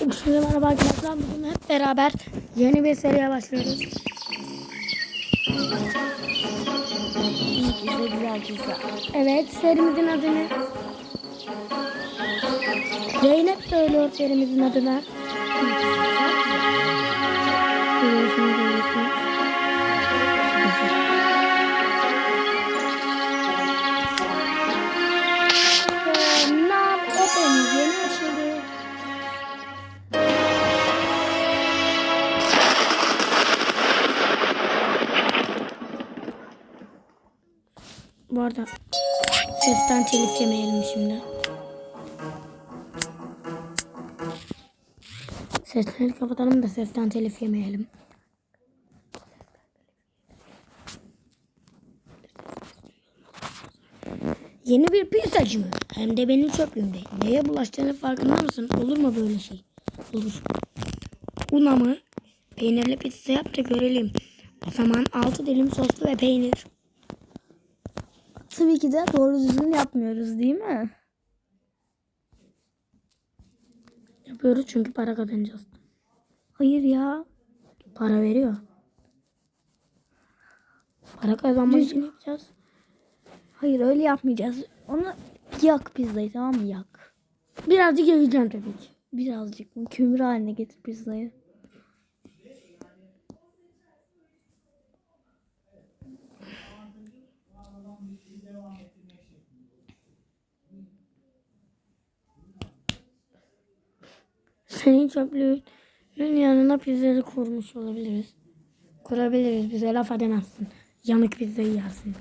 Hepinize merhaba arkadaşlar. Bugün hep beraber yeni bir seriye başlıyoruz. Evet serimizin adını Zeynep söylüyor serimizin adını. Bu arada sesten telif yemeyelim şimdi. Sesleri kapatalım da sesten telif yemeyelim. Yeni bir pizzacı mı? Hem de benim çöplüğümde. Neye bulaştığını farkında mısın? Olur mu böyle şey? Olur. Una mı? Peynirli pizza yap da görelim. O zaman 6 dilim soslu ve peynir. Tabii ki de doğru düzgün yapmıyoruz değil mi? Yapıyoruz çünkü para kazanacağız. Hayır ya. Para veriyor. Para kazanmak için yapacağız. Hayır öyle yapmayacağız. Onu yak pizzayı tamam mı yak. Birazcık yakacağım tabii ki. Birazcık kömür haline getir pizzayı. Senin çöplüğünün yanına pizzayı kurmuş olabiliriz. Kurabiliriz. Bize laf edemezsin. Yanık pizzayı yersin.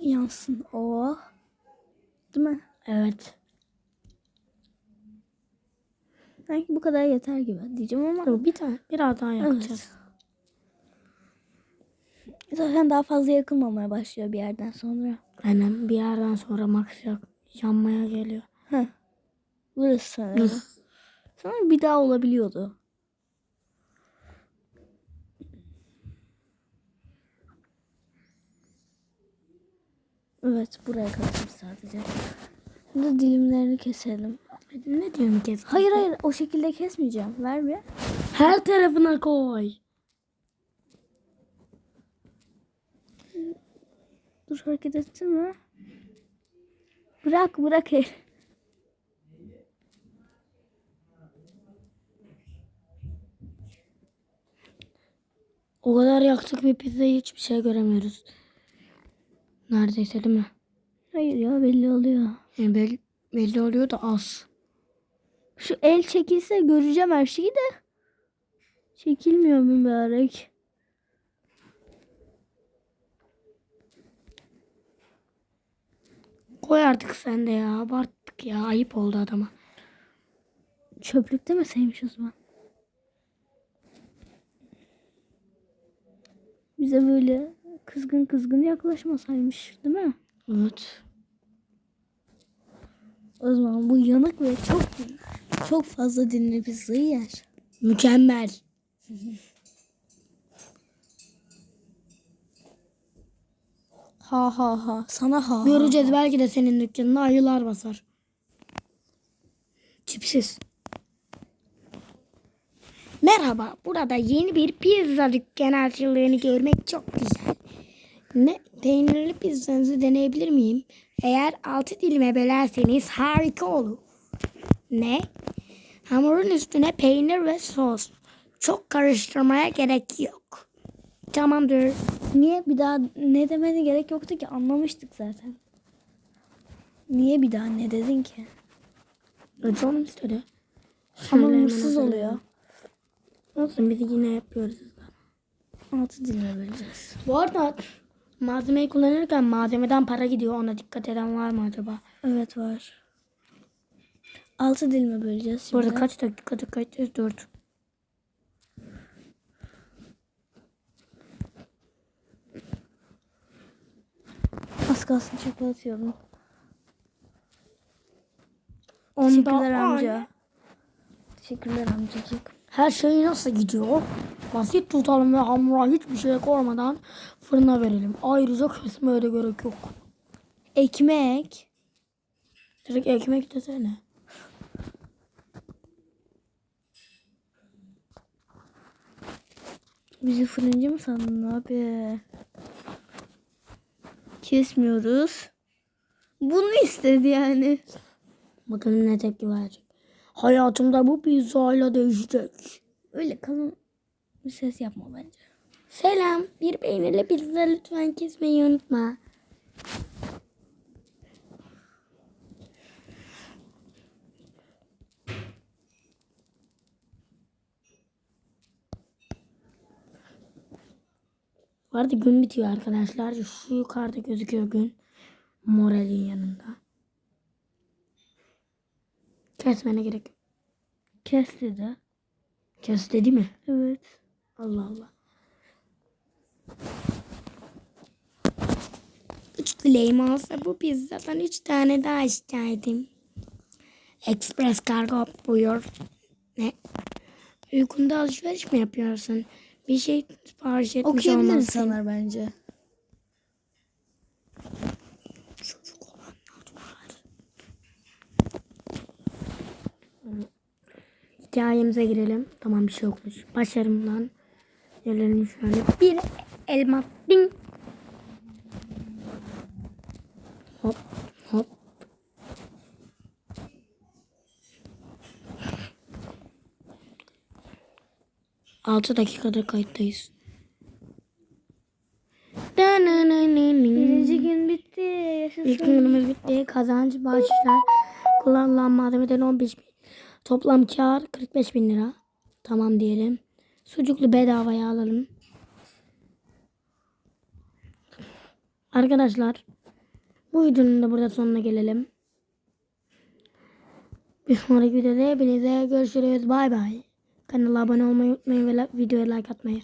Yansın o. Değil mi? Evet. Sanki bu kadar yeter gibi diyeceğim ama Dur bir tane biraz daha yakacağız. Zaten daha fazla yakılmamaya başlıyor bir yerden sonra. Aynen bir yerden sonra max yak- yanmaya geliyor. Heh. Burası sanırım. Sanırım bir daha olabiliyordu. Evet buraya kadar sadece. Şimdi dilimlerini keselim. Ne diyorsun kes? Hayır hayır o şekilde kesmeyeceğim. Ver bir. Her tarafına koy. Dur hareket ettin mi? Bırak bırak el. O kadar yaktık bir pizzayı hiçbir şey göremiyoruz. Neredeyse değil mi? Hayır ya belli oluyor. Yani belli, belli oluyor da az. Şu el çekilse göreceğim her şeyi de. Çekilmiyor mübarek. Koy artık sen de ya. Abarttık ya. Ayıp oldu adama. Çöplükte mi sevmiş o zaman? Bize böyle kızgın kızgın yaklaşmasaymış değil mi? Evet. O zaman bu yanık ve çok çok fazla dinli pizzayı yer. Mükemmel. Ha ha ha. Sana ha. ha. Göreceğiz belki de senin dükkanına ayılar basar. Tipsiz. Merhaba. Burada yeni bir pizza dükkanı açıldığını görmek çok güzel. Ne peynirli pizzanızı deneyebilir miyim? Eğer altı dilime bölerseniz harika olur. Ne? Hamurun üstüne peynir ve sos. Çok karıştırmaya gerek yok. Tamamdır. Niye bir daha ne demene gerek yoktu ki anlamıştık zaten. Niye bir daha ne dedin ki? Canım istedi. Ama Şöyle hemen hırsız hazırlayalım. oluyor. Olsun biz yine yapıyoruz. Altı dilime böleceğiz. Bu arada malzemeyi kullanırken malzemeden para gidiyor. Ona dikkat eden var mı acaba? Evet var. Altı dilime böleceğiz Bu şimdi. arada kaç dakikada kaçacağız? 4. Az kalsın çöpe atıyordum. Onda Teşekkürler amca. Teşekkürler amcacık. Her şey nasıl gidiyor? Basit tutalım ve hamura hiçbir şey koymadan fırına verelim. Ayrıca kesmeye de gerek yok. Ekmek. Direkt ekmek desene. Bizi fırıncı mı sandın abi? Kesmiyoruz. Bunu istedi yani. Bakalım ne tepki verecek. Hayatımda bu pizzayla değişecek. Öyle kalın bir ses yapma bence. Selam. Bir peynirli pizza lütfen kesmeyi unutma. Bu arada gün bitiyor arkadaşlar. Şu yukarıda gözüküyor gün. Moralin yanında. Kesmene gerek yok. Kes dedi. Kes dedi mi? Evet. Allah Allah. Üç dileğim olsa bu pizzadan üç tane daha isterdim. Express kargo buyur. Ne? Uykunda alışveriş mi yapıyorsun? Bir şey sipariş etmiş Okuyabilir insanlar bence. Çocuk olanlar var. Hikayemize girelim. Tamam bir şey yokmuş. Başarımdan gelelim şöyle. Bir elma. Ding. Hop hop. Altı dakikadır kayıttayız. Birinci gün bitti. İlk Yaşasın. günümüz bitti. Kazanç bağışlar. Kullanılan malzemeden 15 bin. Toplam kar 45 bin lira. Tamam diyelim. Sucuklu bedavaya alalım. Arkadaşlar bu videonun da burada sonuna gelelim. Bir sonraki videoda hepinize görüşürüz. Bay bay. Kanala abone olmayı unutmayın ve videoya like atmayı.